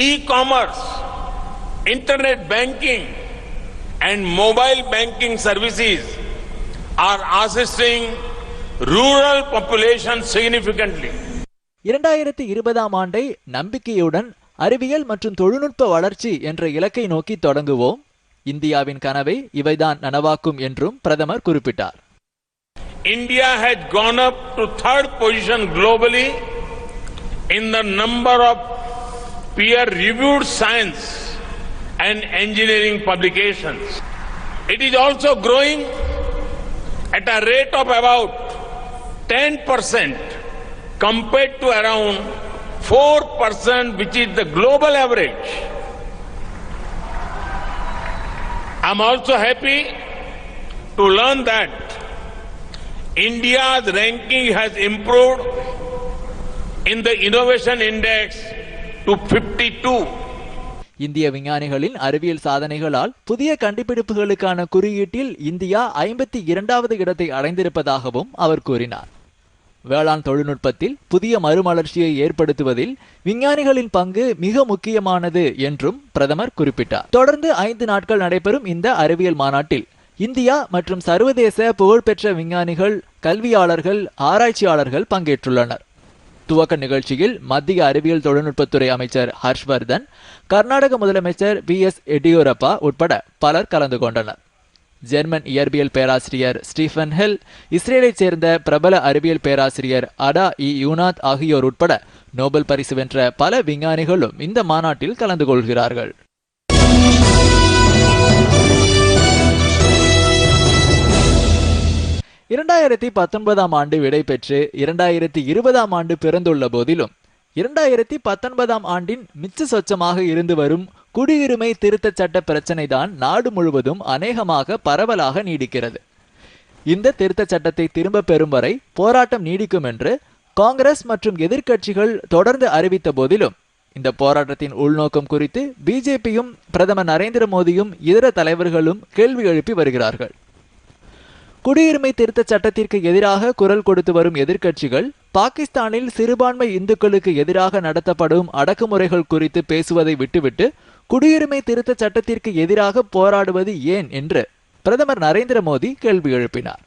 e-commerce, internet banking and mobile banking services are assisting rural population significantly. இரண்டாயிரத்தி இருபதாம் ஆண்டை நம்பிக்கையுடன் அறிவியல் மற்றும் தொழில்நுட்ப வளர்ச்சி என்ற இலக்கை நோக்கி தொடங்குவோம் இந்தியாவின் கனவை இவைதான் நனவாக்கும் என்றும் பிரதமர் குறிப்பிட்டார் India has gone up to third position globally in the number of peer-reviewed science and engineering publications. It is also growing at a rate of about 10% compared to around 4% which is the global average. I'm also happy to learn that India's ranking has improved in the innovation index to 52. இந்திய விஞ்ஞானிகளின் அறிவியல் சாதனைகளால் புதிய கண்டுபிடிப்புகளுக்கான குறியீட்டில் India ஐம்பத்தி இரண்டாவது இடத்தை அடைந்திருப்பதாகவும் அவர் கூறினார். வேளாண் தொழில்நுட்பத்தில் புதிய மறுமலர்ச்சியை ஏற்படுத்துவதில் விஞ்ஞானிகளின் பங்கு மிக முக்கியமானது என்றும் பிரதமர் குறிப்பிட்டார். தொடர்ந்து ஐந்து நாட்கள் நடைபெறும் இந்த அறிவியல் மாநாட்டில் இந்தியா மற்றும் சர்வதேச புகழ்பெற்ற விஞ்ஞானிகள் கல்வியாளர்கள் ஆராய்ச்சியாளர்கள் பங்கேற்றுள்ளனர். துவக்க நிகழ்ச்சியில் மத்திய அறிவியல் தொழில்நுட்பத்துறை அமைச்சர் ஹர்ஷ்வர்தன் கர்நாடக முதலமைச்சர் பி எஸ் எடியூரப்பா உட்பட பலர் கலந்து கொண்டனர். ஜெர்மன் இயற்பியல் பேராசிரியர் ஸ்டீஃபன் ஹெல் இஸ்ரேலைச் சேர்ந்த பிரபல அறிவியல் பேராசிரியர் அடா இ. யூனாத் ஆகியோர் உட்பட நோபல் பரிசு வென்ற பல விஞ்ஞானிகளும் இந்த மாநாட்டில் கலந்து கொள்கிறார்கள். இரண்டாயிரத்தி பத்தொன்பதாம் ஆண்டு விடைபெற்று இரண்டாயிரத்தி இருபதாம் ஆண்டு பிறந்துள்ள போதிலும் இரண்டாயிரத்தி பத்தொன்பதாம் ஆண்டின் மிச்ச சொச்சமாக இருந்து வரும் குடியுரிமை திருத்தச் சட்ட பிரச்சனைதான் நாடு முழுவதும் அநேகமாக பரவலாக நீடிக்கிறது. இந்த திருத்தச் சட்டத்தை திரும்ப பெறும் வரை போராட்டம் நீடிக்கும் என்று காங்கிரஸ் மற்றும் எதிர்க்கட்சிகள் தொடர்ந்து அறிவித்த போதிலும் இந்த போராட்டத்தின் உள்நோக்கம் குறித்து பிஜேபியும் பிரதமர் நரேந்திர மோடியும் இதர தலைவர்களும் கேள்வி எழுப்பி வருகிறார்கள். குடியுரிமை திருத்தச் சட்டத்திற்கு எதிராக குரல் கொடுத்து வரும் எதிர்க்கட்சிகள் பாகிஸ்தானில் சிறுபான்மை இந்துக்களுக்கு எதிராக நடத்தப்படும் அடக்குமுறைகள் குறித்து பேசுவதை விட்டுவிட்டு குடியுரிமை திருத்தச் சட்டத்திற்கு எதிராக போராடுவது ஏன் என்று பிரதமர் நரேந்திர மோடி கேள்வி எழுப்பினார்.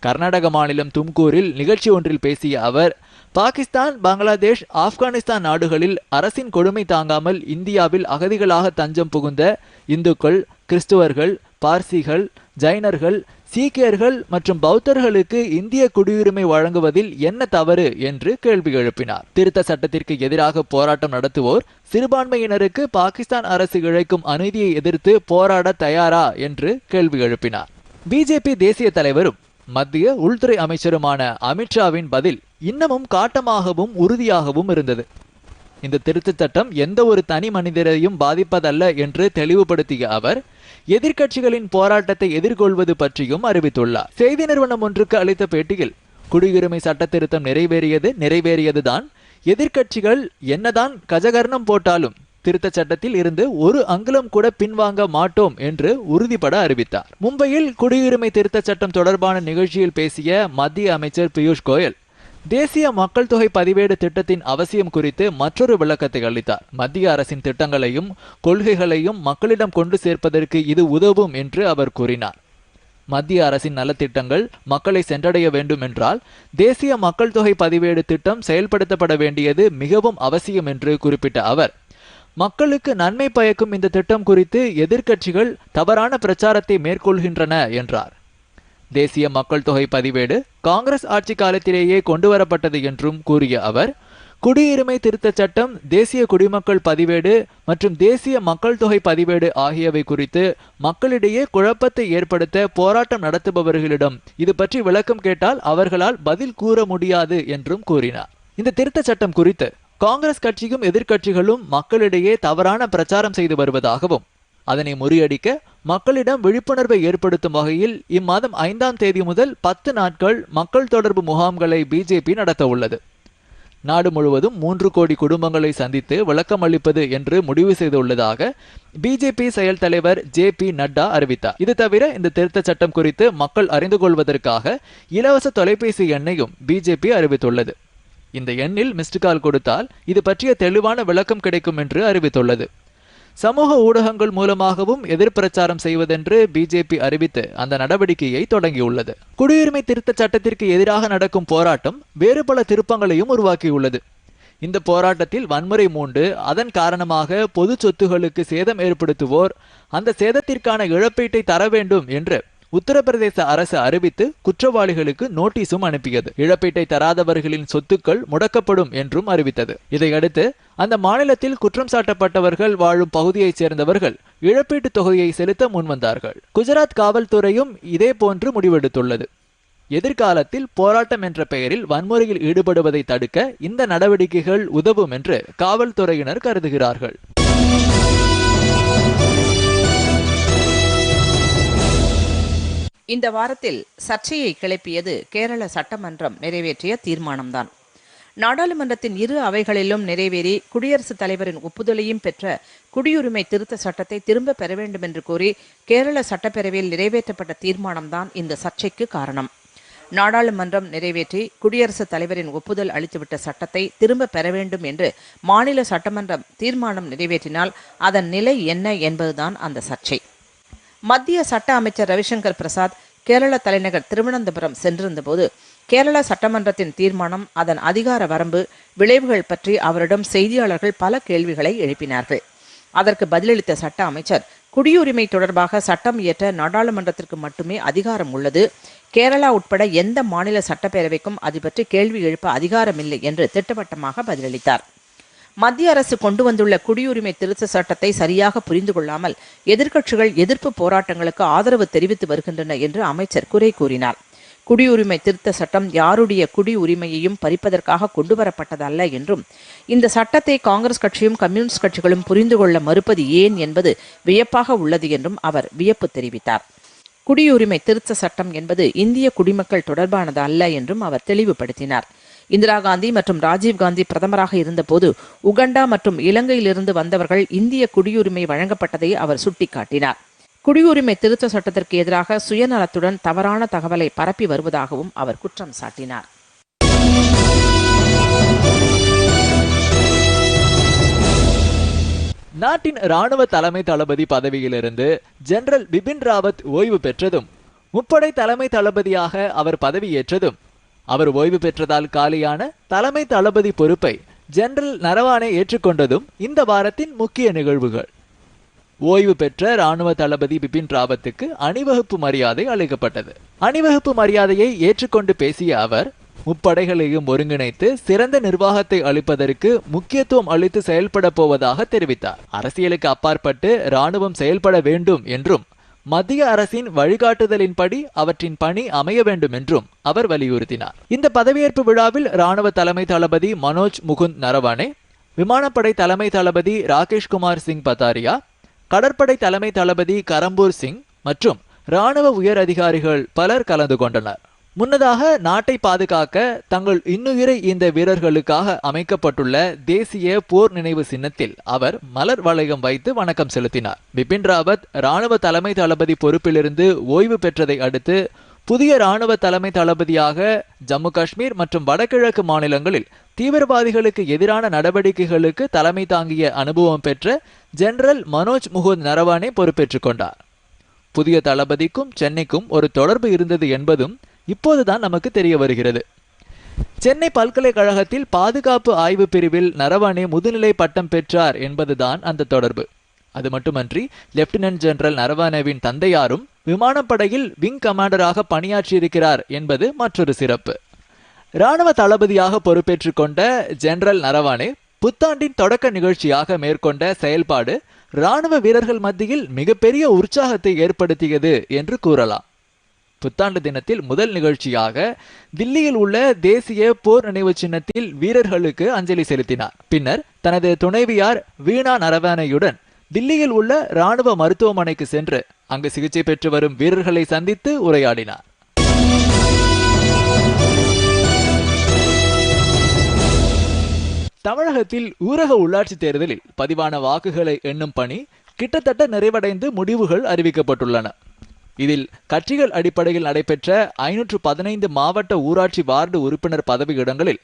கர்நாடக மாநிலம் தும்கூரில் நிகழ்ச்சி ஒன்றில் பேசிய அவர் பாகிஸ்தான் பங்களாதேஷ் ஆப்கானிஸ்தான் நாடுகளில் அரசின் கொடுமை தாங்காமல் இந்தியாவில் அகதிகளாக தஞ்சம் புகுந்த இந்துக்கள் கிறிஸ்துவர்கள் பார்சிகள் ஜைனர்கள் சீக்கியர்கள் மற்றும் பௌத்தர்களுக்கு இந்திய குடியுரிமை வழங்குவதில் என்ன தவறு என்று கேள்வி எழுப்பினார். திருத்த சட்டத்திற்கு எதிராக போராட்டம் நடத்துவோர் சிறுபான்மையினருக்கு பாகிஸ்தான் அரசு இழைக்கும் அநீதியை எதிர்த்து போராட தயாரா என்று கேள்வி எழுப்பினார். பிஜேபி தேசிய தலைவரும் மத்திய உள்துறை அமைச்சருமான அமித்ஷாவின் பதில் இன்னமும் காட்டமாகவும் உறுதியாகவும் இருந்தது. இந்த திருத்தச் சட்டம் எந்த ஒரு தனி மனிதரையும் பாதிப்பதல்ல என்று தெளிவுபடுத்திய அவர் எதிர்க்கட்சிகளின் போராட்டத்தை எதிர்கொள்வது பற்றியும் அறிவித்துள்ளார். செய்தி நிறுவனம் ஒன்றுக்கு அளித்த பேட்டியில் குடியுரிமை சட்ட திருத்தம் நிறைவேறியது நிறைவேறியதுதான். எதிர்க்கட்சிகள் என்னதான் கஜகர்ணம் போட்டாலும் திருத்த சட்டத்தில் இருந்து ஒரு அங்குலம் கூட பின்வாங்க மாட்டோம் என்று உறுதிபட அறிவித்தார். மும்பையில் குடியுரிமை திருத்த சட்டம் தொடர்பான நிகழ்ச்சியில் பேசிய மத்திய அமைச்சர் பியூஷ் கோயல் தேசிய மக்கள் தொகை பதிவேடு திட்டத்தின் அவசியம் குறித்து மற்றொரு விளக்கத்தை அளித்தார். மத்திய அரசின் திட்டங்களையும் கொள்கைகளையும் மக்களிடம் கொண்டு சேர்ப்பதற்கு இது உதவும் என்று அவர் கூறினார். மத்திய அரசின் நலத்திட்டங்கள் மக்களை சென்றடைய வேண்டும் என்றால் தேசிய மக்கள் தொகை பதிவேடு திட்டம் செயல்படுத்தப்பட வேண்டியது மிகவும் அவசியம் என்று குறிப்பிட்ட அவர் மக்களுக்கு நன்மை பயக்கும் இந்த திட்டம் குறித்து எதிர்க்கட்சிகள் தவறான பிரச்சாரத்தை மேற்கொள்கின்றன என்றார். தேசிய மக்கள் தொகை பதிவேடு காங்கிரஸ் ஆட்சி காலத்திலேயே கொண்டுவரப்பட்டது என்றும் கூறிய அவர் குடியுரிமை திருத்தச் சட்டம் தேசிய குடிமக்கள் பதிவேடு மற்றும் தேசிய மக்கள் தொகை பதிவேடு ஆகியவை குறித்து மக்களிடையே குழப்பத்தை ஏற்படுத்த போராட்டம் நடத்துபவர்களிடம் இது பற்றி விளக்கம் கேட்டால் அவர்களால் பதில் கூற முடியாது என்றும் கூறினார். இந்த திருத்தச் சட்டம் குறித்து காங்கிரஸ் கட்சியும் எதிர்க்கட்சிகளும் மக்களிடையே தவறான பிரச்சாரம் செய்து வருவதாகவும் அதனை முறியடிக்க மக்களிடம் விழிப்புணர்வை ஏற்படுத்தும் வகையில் இம்மாதம் ஐந்தாம் தேதி முதல் பத்து நாட்கள் மக்கள் தொடர்பு முகாம்களை பிஜேபி நடத்த உள்ளது. நாடு முழுவதும் மூன்று கோடி குடும்பங்களை சந்தித்து விளக்கம் அளிப்பது என்று முடிவு செய்துள்ளதாக பிஜேபி செயல் தலைவர் ஜே பி நட்டா அறிவித்தார். இது தவிர இந்த திருத்த சட்டம் குறித்து மக்கள் அறிந்து கொள்வதற்காக இலவச தொலைபேசி எண்ணையும் பிஜேபி அறிவித்துள்ளது. இந்த எண்ணில் மிஸ்டு கால் கொடுத்தால் இது பற்றிய தெளிவான விளக்கம் கிடைக்கும் என்று அறிவித்துள்ளது. சமூக ஊடகங்கள் மூலமாகவும் எதிர்பிரச்சாரம் செய்வதென்று பிஜேபி அறிவித்து அந்த நடவடிக்கையை தொடங்கியுள்ளது. குடியுரிமை திருத்த சட்டத்திற்கு எதிராக நடக்கும் போராட்டம் வேறு பல திருப்பங்களையும் உருவாக்கியுள்ளது. இந்த போராட்டத்தில் வன்முறை மூண்டு அதன் காரணமாக பொது சொத்துகளுக்கு சேதம் ஏற்படுத்துவோர் அந்த சேதத்திற்கான இழப்பீட்டை தர வேண்டும் என்று உத்தரப்பிரதேச அரசு அறிவித்து குற்றவாளிகளுக்கு நோட்டீஸும் அனுப்பியது. இழப்பீட்டை தராதவர்களின் சொத்துக்கள் முடக்கப்படும் என்றும் அறிவித்தது. இதையடுத்து அந்த மாநிலத்தில் குற்றம் சாட்டப்பட்டவர்கள் வாழும் பகுதியைச் சேர்ந்தவர்கள் இழப்பீட்டுத் தொகையை செலுத்த முன்வந்தார்கள். குஜராத் காவல்துறையும் இதே போன்று முடிவெடுத்துள்ளது. எதிர்காலத்தில் போராட்டம் என்ற பெயரில் வன்முறையில் ஈடுபடுவதை தடுக்க இந்த நடவடிக்கைகள் உதவும் என்று காவல்துறையினர் கருதுகிறார்கள். இந்த வாரத்தில் சர்ச்சையை கிளப்பியது கேரள சட்டமன்றம் நிறைவேற்றிய தீர்மானம்தான். நாடாளுமன்றத்தின் இரு அவைகளிலும் நிறைவேறி குடியரசுத் தலைவரின் ஒப்புதலையும் பெற்ற குடியுரிமை திருத்த சட்டத்தை திரும்ப பெற வேண்டும் என்று கூறி கேரள சட்டப்பேரவையில் நிறைவேற்றப்பட்ட தீர்மானம்தான் இந்த சர்ச்சைக்கு காரணம். நாடாளுமன்றம் நிறைவேற்றி குடியரசுத் தலைவரின் ஒப்புதல் அளித்துவிட்ட சட்டத்தை திரும்ப பெற வேண்டும் என்று மாநில சட்டமன்றம் தீர்மானம் நிறைவேற்றினால் அதன் நிலை என்ன என்பதுதான் அந்த சர்ச்சை. மத்திய சட்ட அமைச்சர் ரவிசங்கர் பிரசாத் கேரள தலைநகர் திருவனந்தபுரம் சென்றிருந்தபோது கேரள சட்டமன்றத்தின் தீர்மானம் அதன் அதிகார வரம்பு விளைவுகள் பற்றி அவரிடம் செய்தியாளர்கள் பல கேள்விகளை எழுப்பினார்கள். அதற்கு பதிலளித்த சட்ட அமைச்சர் குடியுரிமை தொடர்பாக சட்டம் இயற்ற நாடாளுமன்றத்திற்கு மட்டுமே அதிகாரம் உள்ளது. கேரளா உட்பட எந்த மாநில சட்டப்பேரவைக்கும் அது பற்றி கேள்வி எழுப்ப அதிகாரமில்லை என்று திட்டவட்டமாக பதிலளித்தார். மத்திய அரசு கொண்டு வந்துள்ள குடியுரிமை திருத்த சட்டத்தை சரியாக புரிந்து கொள்ளாமல் எதிர்க்கட்சிகள் எதிர்ப்பு போராட்டங்களுக்கு ஆதரவு தெரிவித்து வருகின்றன என்று அமைச்சர் குறை கூறினார். குடியுரிமை திருத்த சட்டம் யாருடைய குடியுரிமையையும் பறிப்பதற்காக கொண்டுவரப்பட்டதல்ல என்றும் இந்த சட்டத்தை காங்கிரஸ் கட்சியும் கம்யூனிஸ்ட் கட்சிகளும் புரிந்து கொள்ள மறுப்பது ஏன் என்பது வியப்பாக உள்ளது என்றும் அவர் வியப்பு தெரிவித்தார். குடியுரிமை திருத்த சட்டம் என்பது இந்திய குடிமக்கள் தொடர்பானது அல்ல என்றும் அவர் தெளிவுபடுத்தினார். இந்திரா காந்தி மற்றும் ராஜீவ் காந்தி பிரதமராக இருந்தபோது உகண்டா மற்றும் இலங்கையிலிருந்து வந்தவர்கள் இந்திய குடியுரிமை வழங்கப்பட்டதை அவர் சுட்டிக்காட்டினார். குடியுரிமை திருத்த சட்டத்திற்கு எதிராக சுயநலத்துடன் தவறான தகவலை பரப்பி வருவதாகவும் அவர் குற்றம் சாட்டினார். நாட்டின் ராணுவ தலைமை தளபதி பதவியிலிருந்து ஜெனரல் பிபின் ராவத் ஓய்வு பெற்றதும் முப்படை தலைமை தளபதியாக அவர் பதவியேற்றதும் அவர் ஓய்வு பெற்றதால் காலியான தலைமை தளபதி பொறுப்பை ஜெனரல் நரவானே ஏற்றுக்கொண்டதும் இந்த வாரத்தின் முக்கிய நிகழ்வுகள். ஓய்வு பெற்ற ராணுவ தளபதி பிபின் ராவத்துக்கு அணிவகுப்பு மரியாதை அளிக்கப்பட்டது. அணிவகுப்பு மரியாதையை ஏற்றுக்கொண்டு பேசிய அவர் முப்படைகளையும் ஒருங்கிணைத்து சிறந்த நிர்வாகத்தை அளிப்பதற்கு முக்கியத்துவம் அளித்து செயல்பட போவதாக தெரிவித்தார். அரசியலுக்கு அப்பாற்பட்டு ராணுவம் செயல்பட வேண்டும் என்றும் மத்திய அரசின் வழிகாட்டுதலின்படி அவற்றின் பணி அமைய வேண்டும் என்றும் அவர் வலியுறுத்தினார். இந்த பதவியேற்பு விழாவில் ராணுவ தலைமை தளபதி மனோஜ் முகுந்த் நரவானே விமானப்படை தலைமை தளபதி ராகேஷ் குமார் சிங் பத்தாரியா கடற்படை தலைமை தளபதி கரம்பூர் சிங் மற்றும் ராணுவ உயர் அதிகாரிகள் பலர் கலந்து கொண்டனர். முன்னதாக நாட்டை பாதுகாக்க தங்கள் இன்னுயிரை இந்த வீரர்களுக்காக அமைக்கப்பட்டுள்ள தேசிய போர் நினைவு சின்னத்தில் அவர் மலர் வளையம் வைத்து வணக்கம் செலுத்தினார். பிபின் ராவத் ராணுவ தலைமை தளபதி பொறுப்பிலிருந்து ஓய்வு பெற்றதை அடுத்து புதிய ராணுவ தலைமை தளபதியாக ஜம்மு காஷ்மீர் மற்றும் வடகிழக்கு மாநிலங்களில் தீவிரவாதிகளுக்கு எதிரான நடவடிக்கைகளுக்கு தலைமை தாங்கிய அனுபவம் பெற்ற ஜெனரல் மனோஜ் முகுந்த் நரவானே பொறுப்பேற்றுக் கொண்டார். புதிய தளபதிக்கும் சென்னைக்கும் ஒரு தொடர்பு இருந்தது என்பதும் இப்போதுதான் நமக்கு தெரிய வருகிறது. சென்னை பல்கலைக்கழகத்தில் பாதுகாப்பு ஆய்வு பிரிவில் நரவானே முதுநிலை பட்டம் பெற்றார் என்பதுதான் அந்த தொடர்பு. அது மட்டுமன்றி லெப்டினன்ட் ஜெனரல் நரவானேவின் தந்தையாரும் விமானப்படையில் விங் கமாண்டராக பணியாற்றியிருக்கிறார் என்பது மற்றொரு சிறப்பு. இராணுவ தளபதியாக பொறுப்பேற்றுக் கொண்ட ஜெனரல் நரவானே புத்தாண்டின் தொடக்க நிகழ்ச்சியாக மேற்கொண்ட செயல்பாடு இராணுவ வீரர்கள் மத்தியில் மிகப்பெரிய உற்சாகத்தை ஏற்படுத்தியது என்று கூறலாம். புத்தாண்டு தினத்தில் முதல் நிகழ்ச்சியாக தில்லியில் உள்ள தேசிய போர் நினைவு சின்னத்தில் வீரர்களுக்கு அஞ்சலி செலுத்தினார். பின்னர் தனது துணைவியார் வீணா நரவானையுடன் தில்லியில் உள்ள ராணுவ மருத்துவமனைக்கு சென்று அங்கு சிகிச்சை பெற்று வரும் வீரர்களை சந்தித்து உரையாடினார். தமிழகத்தில் ஊரக உள்ளாட்சி தேர்தலில் பதிவான வாக்குகளை எண்ணும் பணி கிட்டத்தட்ட நிறைவடைந்து முடிவுகள் அறிவிக்கப்பட்டுள்ளன. இதில் கட்சிகள் அடிப்படையில் நடைபெற்ற ஐநூற்று பதினைந்து மாவட்ட ஊராட்சி வார்டு உறுப்பினர் பதவி இடங்களில்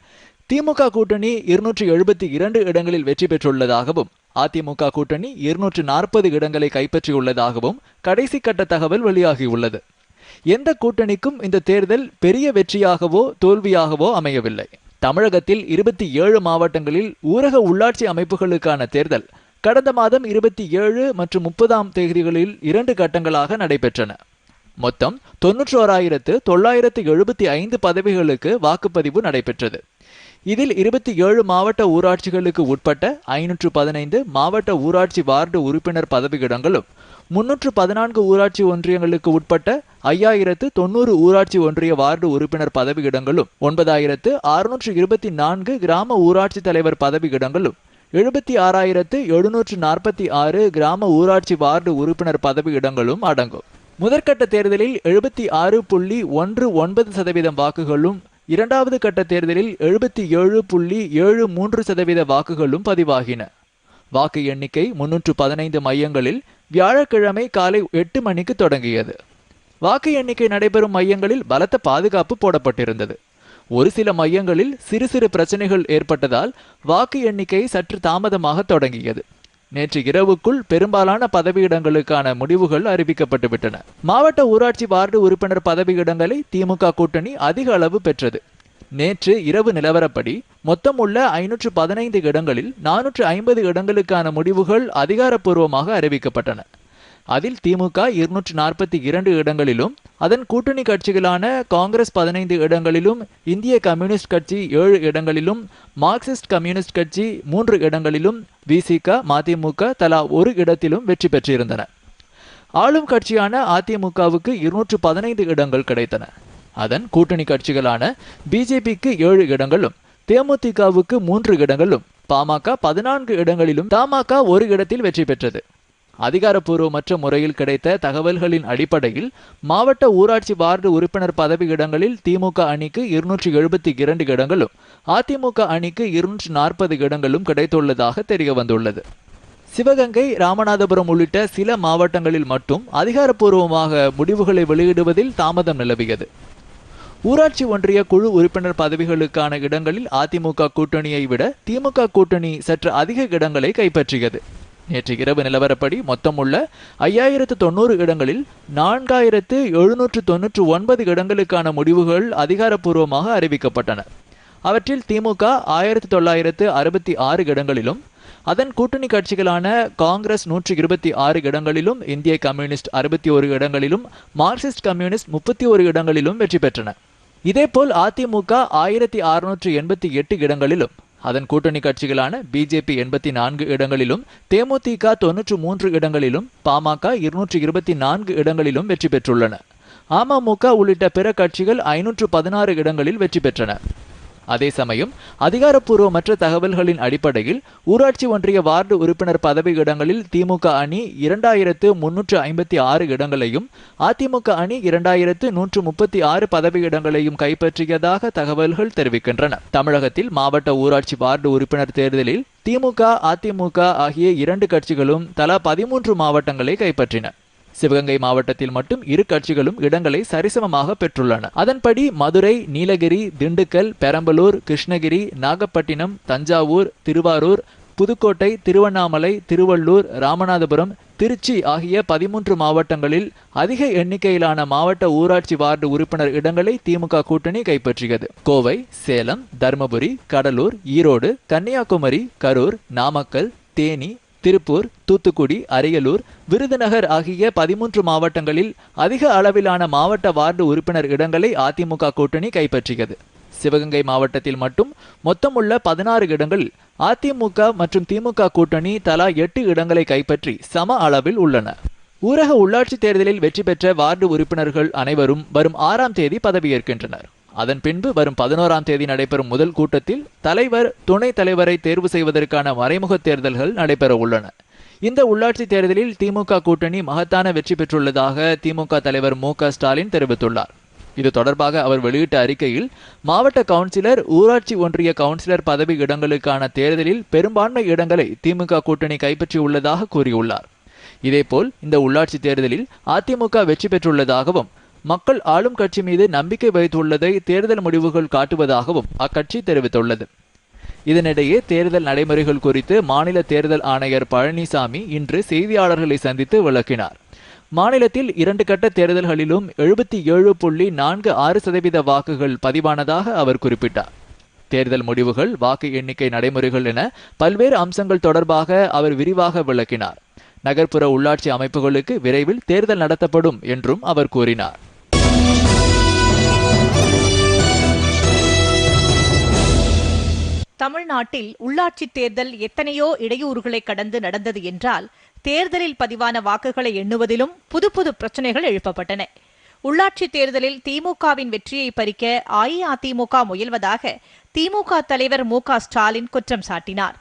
திமுக கூட்டணி இருநூற்றி எழுபத்தி இரண்டு இடங்களில் வெற்றி பெற்றுள்ளதாகவும் அதிமுக கூட்டணி இருநூற்று நாற்பது இடங்களை கைப்பற்றியுள்ளதாகவும் கடைசி கட்ட தகவல் வெளியாகியுள்ளது. எந்த கூட்டணிக்கும் இந்த தேர்தல் பெரிய வெற்றியாகவோ தோல்வியாகவோ அமையவில்லை. தமிழகத்தில் இருபத்தி ஏழு மாவட்டங்களில் ஊரக உள்ளாட்சி அமைப்புகளுக்கான தேர்தல் கடந்த மாதம் இருபத்தி ஏழு மற்றும் முப்பதாம் தேதிகளில் இரண்டு கட்டங்களாக நடைபெற்றன. மொத்தம் தொன்னூற்றோராயிரத்து தொள்ளாயிரத்து எழுபத்தி ஐந்து பதவிகளுக்கு வாக்குப்பதிவு நடைபெற்றது. இதில் இருபத்தி ஏழு மாவட்ட ஊராட்சிகளுக்கு உட்பட்ட ஐநூற்று பதினைந்து மாவட்ட ஊராட்சி வார்டு உறுப்பினர் பதவியிடங்களும் முன்னூற்று பதினான்கு ஊராட்சி ஒன்றியங்களுக்கு உட்பட்ட ஐயாயிரத்து தொண்ணூறு ஊராட்சி ஒன்றிய வார்டு உறுப்பினர் பதவியிடங்களும் ஒன்பதாயிரத்து அறுநூற்று இருபத்தி நான்கு கிராம ஊராட்சி தலைவர் பதவியிடங்களும் எழுபத்தி ஆறாயிரத்து எழுநூற்று நாற்பத்தி ஆறு கிராம ஊராட்சி வார்டு உறுப்பினர் பதவியிடங்களும் அடங்கும். முதற்கட்ட தேர்தலில் எழுபத்தி ஆறு புள்ளி ஒன்று ஒன்பது சதவீதம் வாக்குகளும் இரண்டாவது கட்ட தேர்தலில் எழுபத்தி ஏழு புள்ளி ஏழு மூன்று சதவீத வாக்குகளும் பதிவாகின. வாக்கு எண்ணிக்கை முன்னூற்று பதினைந்து மையங்களில் வியாழக்கிழமை காலை எட்டு மணிக்கு தொடங்கியது. வாக்கு எண்ணிக்கை நடைபெறும் மையங்களில் பலத்த பாதுகாப்பு போடப்பட்டிருந்தது. ஒரு சில மையங்களில் சிறு சிறு பிரச்சனைகள் ஏற்பட்டதால் வாக்கு எண்ணிக்கை சற்று தாமதமாக தொடங்கியது. நேற்று இரவுக்குள் பெரும்பாலான பதவியிடங்களுக்கான முடிவுகள் அறிவிக்கப்பட்டுவிட்டன மாவட்ட ஊராட்சி வார்டு உறுப்பினர் பதவியிடங்களை திமுக கூட்டணி அதிக அளவு பெற்றது. நேற்று இரவு நிலவரப்படி மொத்தம் உள்ள ஐநூற்று பதினைந்து இடங்களில் நானூற்று ஐம்பது இடங்களுக்கான முடிவுகள் அதிகாரப்பூர்வமாக அறிவிக்கப்பட்டன. அதில் திமுக இருநூற்று நாற்பத்தி இரண்டு இடங்களிலும் அதன் கூட்டணி கட்சிகளான காங்கிரஸ் பதினைந்து இடங்களிலும் இந்திய கம்யூனிஸ்ட் கட்சி ஏழு இடங்களிலும் மார்க்சிஸ்ட் கம்யூனிஸ்ட் கட்சி மூன்று இடங்களிலும் விசிக மதிமுக தலா ஒரு இடத்திலும் வெற்றி பெற்றிருந்தன. ஆளும் கட்சியான அதிமுகவுக்கு இருநூற்று பதினைந்து இடங்கள் கிடைத்தன. அதன் கூட்டணி கட்சிகளான பிஜேபிக்கு ஏழு இடங்களும் தேமுதிகவுக்கு மூன்று இடங்களும் பாமக பதினான்கு இடங்களிலும் தமாக ஒரு இடத்தில் வெற்றி பெற்றது. அதிகாரப்பூர்வமற்ற முறையில் கிடைத்த தகவல்களின் அடிப்படையில் மாவட்ட ஊராட்சி வார்டு உறுப்பினர் பதவி இடங்களில் திமுக அணிக்கு இருநூற்றி எழுபத்தி இரண்டு இடங்களும் அதிமுக அணிக்கு இருநூற்றி நாற்பது இடங்களும் கிடைத்துள்ளதாக தெரிய வந்துள்ளது சிவகங்கை ராமநாதபுரம் உள்ளிட்ட சில மாவட்டங்களில் மட்டும் அதிகாரப்பூர்வமாக முடிவுகளை வெளியிடுவதில் தாமதம் நிலவியது. ஊராட்சி ஒன்றிய குழு உறுப்பினர் பதவிகளுக்கான இடங்களில் அதிமுக கூட்டணியை விட திமுக கூட்டணி சற்று அதிக இடங்களை கைப்பற்றியது. நேற்று இரவு நிலவரப்படி மொத்தமுள்ள ஐயாயிரத்து தொண்ணூறு இடங்களில் நான்காயிரத்து எழுநூற்று தொன்னூற்று ஒன்பது இடங்களுக்கான முடிவுகள் அதிகாரப்பூர்வமாக அறிவிக்கப்பட்டன. அவற்றில் திமுக ஆயிரத்தி தொள்ளாயிரத்து அறுபத்தி ஆறு இடங்களிலும் அதன் கூட்டணி கட்சிகளான காங்கிரஸ் நூற்றி இருபத்தி ஆறு இடங்களிலும் இந்திய கம்யூனிஸ்ட் அறுபத்தி ஒரு இடங்களிலும் மார்க்சிஸ்ட் கம்யூனிஸ்ட் முப்பத்தி ஒரு இடங்களிலும் வெற்றி பெற்றன. இதேபோல் அதிமுக ஆயிரத்தி அறுநூற்று எண்பத்தி எட்டு இடங்களிலும் அதன் கூட்டணி கட்சிகளான பிஜேபி எண்பத்தி நான்கு இடங்களிலும் தேமுதிக தொன்னூற்று மூன்று இடங்களிலும் பாமக இருநூற்று இருபத்தி நான்கு இடங்களிலும் வெற்றி பெற்றுள்ளன. அமமுக உள்ளிட்ட பிற கட்சிகள் ஐநூற்று பதினாறு இடங்களில் வெற்றி பெற்றன. அதே சமயம் அதிகாரப்பூர்வமற்ற தகவல்களின் அடிப்படையில் ஊராட்சி ஒன்றிய வார்டு உறுப்பினர் பதவி இடங்களில் திமுக அணி இரண்டாயிரத்து முன்னூற்று ஐம்பத்தி ஆறு இடங்களையும் அதிமுக அணி இரண்டாயிரத்து நூற்று முப்பத்தி ஆறு பதவி இடங்களையும் கைப்பற்றியதாக தகவல்கள் தெரிவிக்கின்றன. தமிழகத்தில் மாவட்ட ஊராட்சி வார்டு உறுப்பினர் தேர்தலில் திமுக அதிமுக ஆகிய இரண்டு கட்சிகளும் தலா பதிமூன்று மாவட்டங்களை கைப்பற்றின. சிவகங்கை மாவட்டத்தில் மட்டும் இரு கட்சிகளும் இடங்களை சரிசமமாக பெற்றுள்ளன. அதன்படி மதுரை நீலகிரி திண்டுக்கல் பெரம்பலூர் கிருஷ்ணகிரி நாகப்பட்டினம் தஞ்சாவூர் திருவாரூர் புதுக்கோட்டை திருவண்ணாமலை திருவள்ளூர் ராமநாதபுரம் திருச்சி ஆகிய பதிமூன்று மாவட்டங்களில் அதிக எண்ணிக்கையிலான மாவட்ட ஊராட்சி வார்டு உறுப்பினர் இடங்களை திமுக கூட்டணி கைப்பற்றியது. கோவை சேலம் தருமபுரி கடலூர் ஈரோடு கன்னியாகுமரி கரூர் நாமக்கல் தேனி திருப்பூர் தூத்துக்குடி அரியலூர் விருதுநகர் ஆகிய பதிமூன்று மாவட்டங்களில் அதிக அளவிலான மாவட்ட வார்டு உறுப்பினர் இடங்களை அதிமுக கூட்டணி கைப்பற்றியது. சிவகங்கை மாவட்டத்தில் மட்டும் மொத்தமுள்ள பதினாறு இடங்களில் அதிமுக மற்றும் திமுக கூட்டணி தலா எட்டு இடங்களை கைப்பற்றி சம அளவில் உள்ளன. ஊரக உள்ளாட்சி தேர்தலில் வெற்றி பெற்ற வார்டு உறுப்பினர்கள் அனைவரும் வரும் ஆறாம் தேதி பதவியேற்கின்றனர். அதன் பின்பு வரும் பதினோராம் தேதி நடைபெறும் முதல் கூட்டத்தில் தலைவர் துணைத் தலைவரை தேர்வு செய்வதற்கான மறைமுக தேர்தல்கள் நடைபெற உள்ளன. இந்த உள்ளாட்சி தேர்தலில் திமுக கூட்டணி மகத்தான வெற்றி பெற்றுள்ளதாக திமுக தலைவர் மு க ஸ்டாலின் தெரிவித்துள்ளார். இது தொடர்பாக அவர் வெளியிட்ட அறிக்கையில் மாவட்ட கவுன்சிலர் ஊராட்சி ஒன்றிய கவுன்சிலர் பதவி இடங்களுக்கான தேர்தலில் பெரும்பான்மை இடங்களை திமுக கூட்டணி கைப்பற்றியுள்ளதாக கூறியுள்ளார். இதேபோல் இந்த உள்ளாட்சி தேர்தலில் அதிமுக வெற்றி பெற்றுள்ளதாகவும் மக்கள் ஆளும் கட்சி மீது நம்பிக்கை வைத்துள்ளதை தேர்தல் முடிவுகள் காட்டுவதாகவும் அக்கட்சி தெரிவித்துள்ளது. இதனிடையே தேர்தல் நடைமுறைகள் குறித்து மாநில தேர்தல் ஆணையர் பழனிசாமி இன்று செய்தியாளர்களை சந்தித்து விளக்கினார். மாநிலத்தில் இரண்டு கட்ட தேர்தல்களிலும் எழுபத்தி ஏழு புள்ளி நான்கு ஆறு சதவீத வாக்குகள் பதிவானதாக அவர் குறிப்பிட்டார். தேர்தல் முடிவுகள் வாக்கு எண்ணிக்கை நடைமுறைகள் என பல்வேறு அம்சங்கள் தொடர்பாக அவர் விரிவாக விளக்கினார். நகர்ப்புற உள்ளாட்சி அமைப்புகளுக்கு விரைவில் தேர்தல் நடத்தப்படும் என்றும் அவர் கூறினார். தமிழ்நாட்டில் உள்ளாட்சித் தேர்தல் எத்தனையோ இடையூறுகளை கடந்து நடந்தது என்றால் தேர்தலில் பதிவான வாக்குகளை எண்ணுவதிலும் புது புது பிரச்சனைகள் எழுப்பப்பட்டன. உள்ளாட்சித் தேர்தலில் திமுகவின் வெற்றியை பறிக்க அஇஅதிமுக முயல்வதாக திமுக தலைவர் மு க ஸ்டாலின் குற்றம் சாட்டினார்.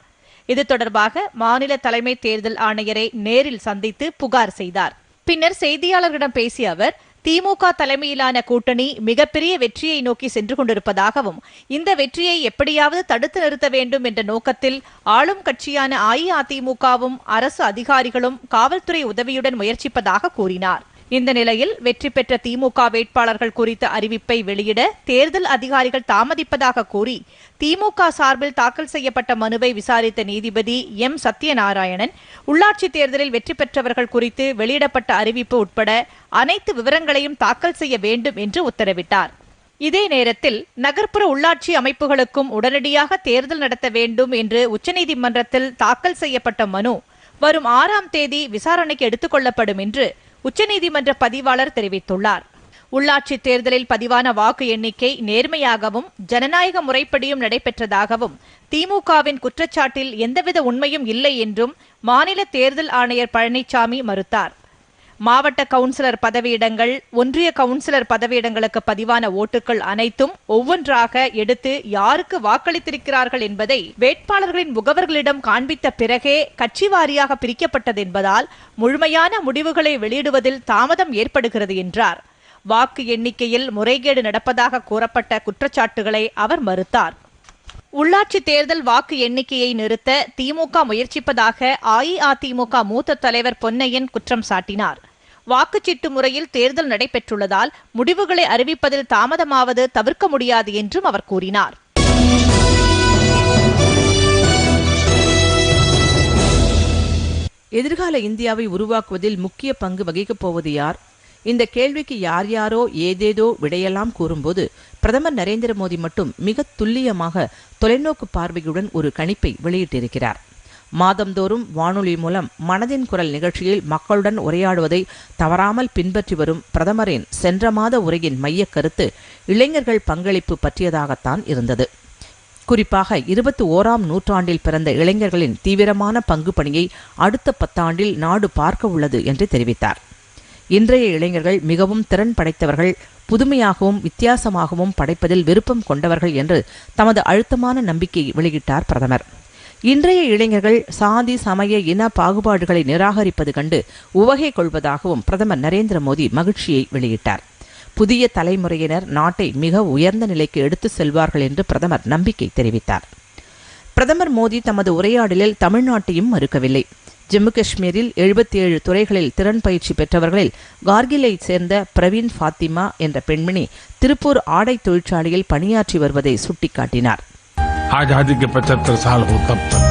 இது தொடர்பாக மாநில தலைமை தேர்தல் ஆணையரை நேரில் சந்தித்து புகார் செய்தார். பின்னர் செய்தியாளர்களிடம் பேசிய அவர் திமுக தலைமையிலான கூட்டணி மிகப்பெரிய வெற்றியை நோக்கி சென்று கொண்டிருப்பதாகவும் இந்த வெற்றியை எப்படியாவது தடுத்து நிறுத்த வேண்டும் என்ற நோக்கத்தில் ஆளும் கட்சியான அஇஅதிமுகவும் அரசு அதிகாரிகளும் காவல்துறை உதவியுடன் முயற்சிப்பதாக கூறினார். இந்த நிலையில் வெற்றி பெற்ற திமுக வேட்பாளர்கள் குறித்த அறிவிப்பை வெளியிட தேர்தல் அதிகாரிகள் தாமதிப்பதாக கூறி திமுக சார்பில் தாக்கல் செய்யப்பட்ட மனுவை விசாரித்த நீதிபதி எம். சத்யநாராயணன் உள்ளாட்சி தேர்தலில் வெற்றி பெற்றவர்கள் குறித்து வெளியிடப்பட்ட அறிவிப்பு உட்பட அனைத்து விவரங்களையும் தாக்கல் செய்ய வேண்டும் என்று உத்தரவிட்டார். இதே நேரத்தில் நகர்ப்புற உள்ளாட்சி அமைப்புகளுக்கும் உடனடியாக தேர்தல் நடத்த வேண்டும் என்று உச்சநீதிமன்றத்தில் தாக்கல் செய்யப்பட்ட மனு வரும் ஆறாம் தேதி விசாரணைக்கு எடுத்துக் கொள்ளப்படும் என்று உச்சநீதிமன்ற பதிவாளர் தெரிவித்துள்ளார். உள்ளாட்சி தேர்தலில் பதிவான வாக்கு எண்ணிக்கை நேர்மையாகவும் ஜனநாயக முறைப்படியும் நடைபெற்றதாகவும் திமுகவின் குற்றச்சாட்டில் எந்தவித உண்மையும் இல்லை என்றும் மாநில தேர்தல் ஆணையர் பழனிசாமி மறுத்தார். மாவட்ட கவுன்சிலர் பதவியிடங்கள் ஒன்றிய கவுன்சிலர் பதவியிடங்களுக்கு பதிவான ஓட்டுகள் அனைத்தும் ஒவ்வொன்றாக எடுத்து யாருக்கு வாக்களித்திருக்கிறார்கள் என்பதை வேட்பாளர்களின் முகவர்களிடம் காண்பித்த பிறகே கட்சி வாரியாக பிரிக்கப்பட்டது என்பதால் முழுமையான முடிவுகளை வெளியிடுவதில் தாமதம் ஏற்படுகிறது என்றார். வாக்கு எண்ணிக்கையில் முறைகேடு நடப்பதாக கூறப்பட்ட குற்றச்சாட்டுகளை அவர் மறுத்தார். உள்ளாட்சி தேர்தல் வாக்கு எண்ணிக்கையை நிறுத்த திமுக முயற்சிப்பதாக அஇஅதிமுக மூத்த தலைவர் பொன்னையன் குற்றம் சாட்டினார். வாக்குச்சீட்டு முறையில் தேர்தல் நடைபெற்றுள்ளதால் முடிவுகளை அறிவிப்பதில் தாமதமாவது தவிர்க்க முடியாது என்றும் அவர் கூறினார். எதிர்கால இந்தியாவை உருவாக்குவதில் முக்கிய பங்கு வகிக்கப் போவது யார்? இந்த கேள்விக்கு யார் யாரோ ஏதேதோ விடையெல்லாம் கூறும்போது பிரதமர் நரேந்திர மோடி மட்டும் மிக துல்லியமாக தொலைநோக்கு பார்வையுடன் ஒரு கணிப்பை வெளியிட்டிருக்கிறார். மாதந்தோறும் வானொலி மூலம் மனதின் குரல் நிகழ்ச்சியில் மக்களுடன் உரையாடுவதை தவறாமல் பின்பற்றி வரும் பிரதமரின் சென்ற மாத உரையின் மையக் கருத்து இளைஞர்கள் பங்களிப்பு பற்றியதாகத்தான் இருந்தது. குறிப்பாக இருபத்தி ஓராம் நூற்றாண்டில் பிறந்த இளைஞர்களின் தீவிரமான பங்கு பணியை அடுத்த பத்தாண்டில் நாடு பார்க்க உள்ளது என்று தெரிவித்தார். இன்றைய இளைஞர்கள் மிகவும் திறன் படைத்தவர்கள் புதுமையாகவும் வித்தியாசமாகவும் படைப்பதில் விருப்பம் கொண்டவர்கள் என்று தமது அழுத்தமான நம்பிக்கை வெளியிட்டார் பிரதமர். இன்றைய இளைஞர்கள் சாதி சமய இன பாகுபாடுகளை நிராகரிப்பது கண்டு உவகை கொள்வதாகவும் பிரதமர் நரேந்திர மோடி மகிழ்ச்சியை வெளியிட்டார். புதிய தலைமுறையினர் நாட்டை மிக உயர்ந்த நிலைக்கு எடுத்து செல்வார்கள் என்று பிரதமர் நம்பிக்கை தெரிவித்தார். பிரதமர் மோடி தமது உரையாடலில் தமிழ்நாட்டையும் மறுக்கவில்லை. ஜம்மு காஷ்மீரில் எழுபத்தி ஏழு துறைகளில் திறன் பயிற்சி பெற்றவர்களில் கார்கிலைச் சேர்ந்த பிரவீன் ஃபாத்திமா என்ற பெண்மணி திருப்பூர் ஆடை தொழிற்சாலையில் பணியாற்றி வருவதை சுட்டிக்காட்டினார் आजादी के 75 साल हो तब तक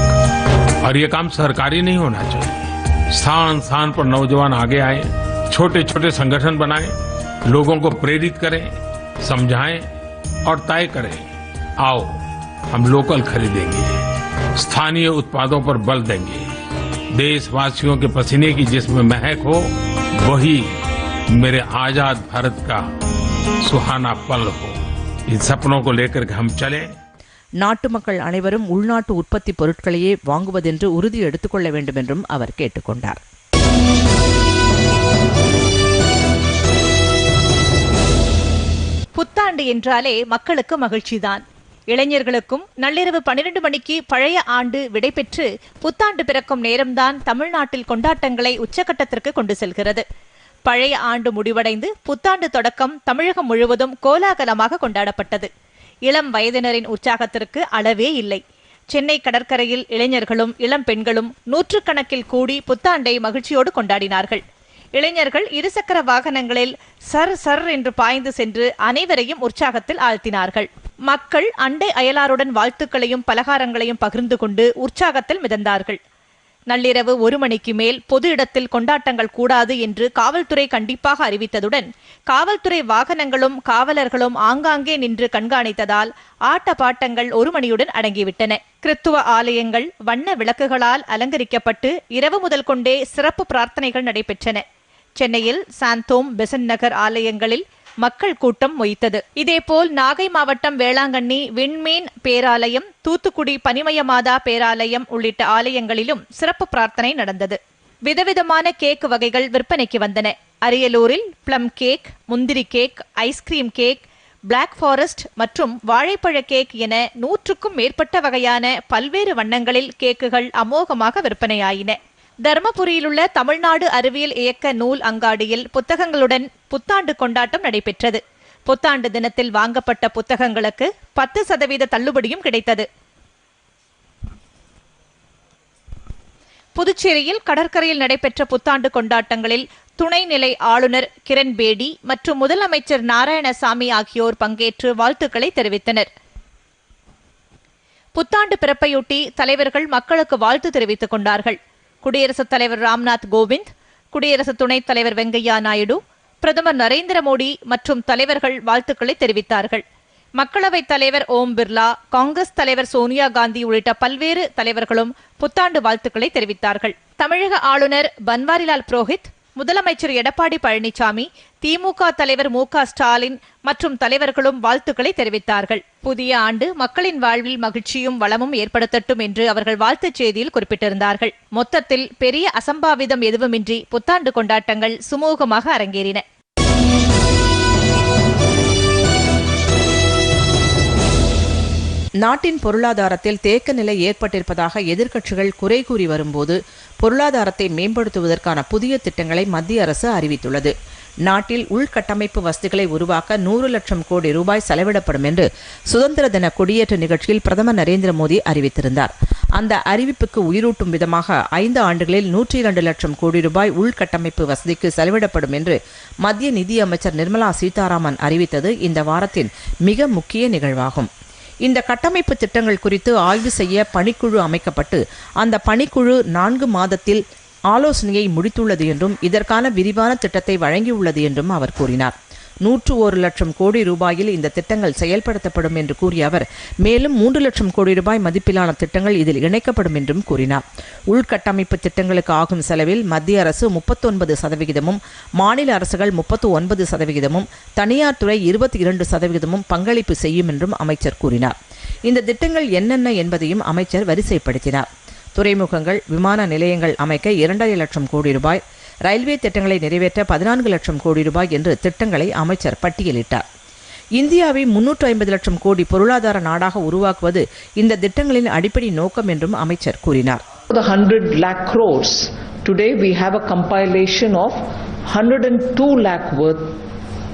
और ये काम सरकारी नहीं होना चाहिए स्थान स्थान पर नौजवान आगे आए छोटे छोटे संगठन बनाए लोगों को प्रेरित करें समझाएं और तय करें आओ हम लोकल खरीदेंगे स्थानीय उत्पादों पर बल देंगे देशवासियों के पसीने की जिसमें महक हो वही मेरे आजाद भारत का सुहाना पल हो इन सपनों को लेकर के हम चलें நாட்டு மக்கள் அனைவரும் உள்நாட்டு உற்பத்தி பொருட்களையே வாங்குவதென்று உறுதி எடுத்துக்கொள்ள வேண்டும் என்றும் அவர் கேட்டுக்கொண்டார் புத்தாண்டு என்றாலே மக்களுக்கு மகிழ்ச்சிதான் இளைஞர்களுக்கும் நள்ளிரவு பன்னிரண்டு மணிக்கு பழைய ஆண்டு விடைபெற்று புத்தாண்டு பிறக்கும் நேரம்தான் தமிழ்நாட்டில் கொண்டாட்டங்களை உச்சகட்டத்திற்கு கொண்டு செல்கிறது. பழைய ஆண்டு முடிவடைந்து புத்தாண்டு தொடக்கம் தமிழகம் முழுவதும் கோலாகலமாக கொண்டாடப்பட்டது. இளம் வயதினரின் உற்சாகத்திற்கு அளவே இல்லை. சென்னை கடற்கரையில் இளைஞர்களும் இளம் பெண்களும் நூற்றுக்கணக்கில் கூடி புத்தாண்டை மகிழ்ச்சியோடு கொண்டாடினார்கள். இளைஞர்கள் இருசக்கர வாகனங்களில் சர் சர் என்று பாய்ந்து சென்று அனைவரையும் உற்சாகத்தில் ஆழ்த்தினார்கள். மக்கள் அண்டை அயலாருடன் வாழ்த்துக்களையும் பலகாரங்களையும் பகிர்ந்து கொண்டு உற்சாகத்தில் மிதந்தார்கள். நள்ளிரவு ஒரு மணிக்கு மேல் பொது இடத்தில் கொண்டாட்டங்கள் கூடாது என்று காவல்துறை கண்டிப்பாக அறிவித்ததுடன் காவல்துறை வாகனங்களும் காவலர்களும் ஆங்காங்கே நின்று கண்காணித்ததால் ஆட்ட பாட்டங்கள் ஒரு மணியுடன் அடங்கிவிட்டன. கிறித்துவ ஆலயங்கள் வண்ண விளக்குகளால் அலங்கரிக்கப்பட்டு இரவு முதல் கொண்டே சிறப்பு பிரார்த்தனைகள் நடைபெற்றன. சென்னையில் சாந்தோம் பெசன் நகர் ஆலயங்களில் மக்கள் கூட்டம் மொய்த்தது. இதேபோல் நாகை மாவட்டம் வேளாங்கண்ணி விண்மீன் பேராலயம் தூத்துக்குடி பனிமயமாதா பேராலயம் உள்ளிட்ட ஆலயங்களிலும் சிறப்பு பிரார்த்தனை நடந்தது. விதவிதமான கேக் வகைகள் விற்பனைக்கு வந்தன. அரியலூரில் பிளம் கேக் முந்திரி cake ice cream cake black forest மற்றும் வாழைப்பழ கேக் என நூற்றுக்கும் மேற்பட்ட வகையான பல்வேறு வண்ணங்களில் கேக்குகள் அமோகமாக விற்பனையாயின. தருமபுரியிலுள்ள தமிழ்நாடு அறிவியல் இயக்க நூல் அங்காடியில் புத்தகங்களுடன் புத்தாண்டு கொண்டாட்டம் நடைபெற்றது. புத்தாண்டு தினத்தில் வாங்கப்பட்ட புத்தகங்களுக்கு பத்து சதவீத தள்ளுபடியும் கிடைத்தது. புதுச்சேரியில் கடற்கரையில் நடைபெற்ற புத்தாண்டு கொண்டாட்டங்களில் துணைநிலை ஆளுநர் கிரண் பேடி மற்றும் முதலமைச்சர் நாராயணசாமி ஆகியோர் பங்கேற்று வாழ்த்துக்களை தெரிவித்தனர். புத்தாண்டு பிறப்பையொட்டி தலைவர்கள் மக்களுக்கு வாழ்த்து தெரிவித்துக் கொண்டார்கள். குடியரசுத் தலைவர் ராம்நாத் கோவிந்த் குடியரசு துணைத் தலைவர் வெங்கையா நாயுடு பிரதமர் நரேந்திர மோடி மற்றும் தலைவர்கள் வாழ்த்துக்களை தெரிவித்தார்கள். மக்களவைத் தலைவர் ஓம் பிர்லா காங்கிரஸ் தலைவர் சோனியா காந்தி உள்ளிட்ட பல்வேறு தலைவர்களும் புத்தாண்டு வாழ்த்துக்களை தெரிவித்தார்கள். தமிழக ஆளுநர் பன்வாரிலால் புரோஹித் முதலமைச்சர் எடப்பாடி பழனிசாமி திமுக தலைவர் மு க ஸ்டாலின் மற்றும் தலைவர்களும் வாழ்த்துக்களை தெரிவித்தார்கள். புதிய ஆண்டு மக்களின் வாழ்வில் மகிழ்ச்சியும் வளமும் ஏற்படுத்தட்டும் என்று அவர்கள் வாழ்த்துச் செய்தியில் குறிப்பிட்டிருந்தார்கள். மொத்தத்தில் பெரிய அசம்பாவிதம் எதுவுமின்றி புத்தாண்டு கொண்டாட்டங்கள் சுமூகமாக அரங்கேறின. நாட்டின் பொருளாதாரத்தில் தேக்க நிலை ஏற்பட்டிருப்பதாக எதிர்க்கட்சிகள் குறை கூறி வரும்போது பொருளாதாரத்தை மேம்படுத்துவதற்கான புதிய திட்டங்களை மத்திய அரசு அறிவித்துள்ளது. நாட்டில் உள்கட்டமைப்பு வசதிகளை உருவாக்க நூறு லட்சம் கோடி ரூபாய் செலவிடப்படும் என்று சுதந்திர தின கொடியேற்ற நிகழ்ச்சியில் பிரதமர் நரேந்திர மோடி அறிவித்திருந்தார். அந்த அறிவிப்புக்கு உயிரூட்டும் விதமாக ஐந்து ஆண்டுகளில் நூற்றி இரண்டு லட்சம் கோடி ரூபாய் உள்கட்டமைப்பு வசதிக்கு செலவிடப்படும் என்று மத்திய நிதியமைச்சர் நிர்மலா சீதாராமன் அறிவித்தது இந்த வாரத்தின் மிக முக்கிய நிகழ்வாகும். இந்த கட்டமைப்பு திட்டங்கள் குறித்து ஆய்வு செய்ய பணிக்குழு அமைக்கப்பட்டு அந்த பணிக்குழு நான்கு மாதத்தில் ஆலோசனையை முடித்துள்ளது என்றும் இதற்கான விரிவான திட்டத்தை வழங்கியுள்ளது என்றும் அவர் கூறினார். நூற்று ஒரு லட்சம் கோடி ரூபாயில் இந்த திட்டங்கள் செயல்படுத்தப்படும் என்று கூறிய அவர் மேலும் மூன்று லட்சம் கோடி ரூபாய் மதிப்பிலான திட்டங்கள் இதில் இணைக்கப்படும் என்றும் கூறினார். உள்கட்டமைப்பு திட்டங்களுக்கு ஆகும் செலவில் மத்திய அரசு முப்பத்தொன்பது சதவிகிதமும் மாநில அரசுகள் முப்பத்து ஒன்பது சதவிகிதமும் தனியார் துறை இருபத்தி இரண்டு சதவிகிதமும் பங்களிப்பு செய்யும் என்றும் அமைச்சர் கூறினார். இந்த திட்டங்கள் என்னென்ன என்பதையும் அமைச்சர் வரிசைப்படுத்தினார். துறைமுகங்கள் விமான நிலையங்கள் அமைக்க இரண்டரை லட்சம் கோடி ரூபாய் ரயில்வே திட்டங்களை நிறைவேற்ற பதினான்கு லட்சம் கோடி ரூபாய் என்று திட்டங்களை அமைச்சர் பட்டியலிட்டார் இந்தியாவை முன்னூற்று ஐம்பது லட்சம் கோடி பொருளாதார நாடாக உருவாக்குவது இந்த திட்டங்களின் அடிப்படை நோக்கம் என்றும் அமைச்சர் கூறினார் The 100 lakh crores. Today we have a compilation of 102 lakh worth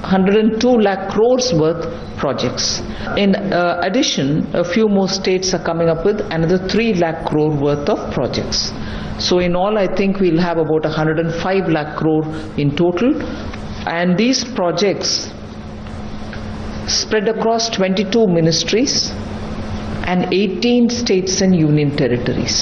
102 lakh crores worth projects. In uh, addition, a few more states are coming up with another 3 lakh crore worth of projects. So in all, I think we'll have about 105 lakh crore in total. And these projects spread across 22 ministries and 18 states and union territories.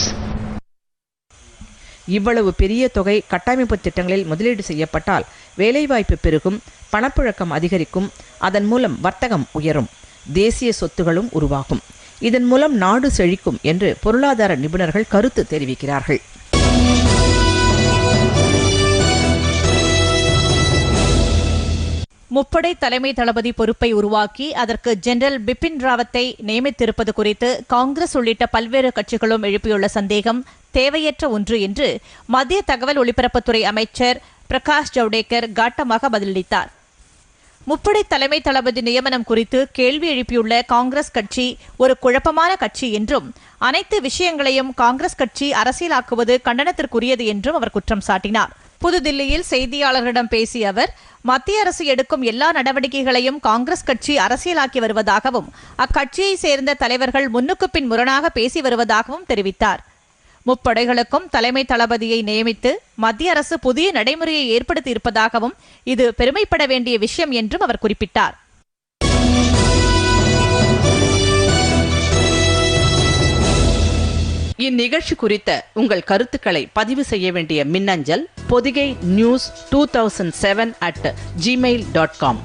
இவ்வளவு பெரிய தொகை கட்டமைப்பு திட்டங்களில் முதலீடு செய்யப்பட்டால் வேலைவாய்ப்பு பெருகும் பணப்புழக்கம் அதிகரிக்கும். அதன் மூலம் வர்த்தகம் உயரும். தேசிய சொத்துகளும் உருவாகும். இதன் மூலம் நாடு செழிக்கும் என்று பொருளாதார நிபுணர்கள் கருத்து தெரிவிக்கிறார்கள். முப்படை தலைமை தளபதி பொறுப்பை உருவாக்கி அதற்கு ஜெனரல் பிபின் ராவத்தை நியமித்திருப்பது குறித்து காங்கிரஸ் உள்ளிட்ட பல்வேறு கட்சிகளும் எழுப்பியுள்ள சந்தேகம் தேவையற்ற ஒன்று என்று மத்திய தகவல் ஒலிபரப்புத்துறை அமைச்சர் பிரகாஷ் ஜவடேகர் காட்டமாக பதிலளித்தார். முப்படை தலைமை தளபதி நியமனம் குறித்து கேள்வி எழுப்பியுள்ள காங்கிரஸ் கட்சி ஒரு குழப்பமான கட்சி என்றும் அனைத்து விஷயங்களையும் காங்கிரஸ் கட்சி அரசியலாக்குவது கண்டனத்திற்குரியது என்றும் அவர் குற்றம் சாட்டினார். புதுதில்லியில் செய்தியாளர்களிடம் பேசிய அவர் மத்திய அரசு எடுக்கும் எல்லா நடவடிக்கைகளையும் காங்கிரஸ் கட்சி அரசியலாக்கி வருவதாகவும் அக்கட்சியை சேர்ந்த தலைவர்கள் முன்னுக்கு பின் முரணாக பேசி வருவதாகவும் தெரிவித்தார். முப்படைகளுக்கும் தலைமை தளபதியை நியமித்து மத்திய அரசு புதிய நடைமுறையை ஏற்படுத்தி இருப்பதாகவும் இது பெருமைப்பட வேண்டிய விஷயம் என்றும் அவர் குறிப்பிட்டார். இந்நிகழ்ச்சி குறித்த உங்கள் கருத்துக்களை பதிவு செய்ய வேண்டிய மின்னஞ்சல் Podhigai news two thousand seven at Gmail dot com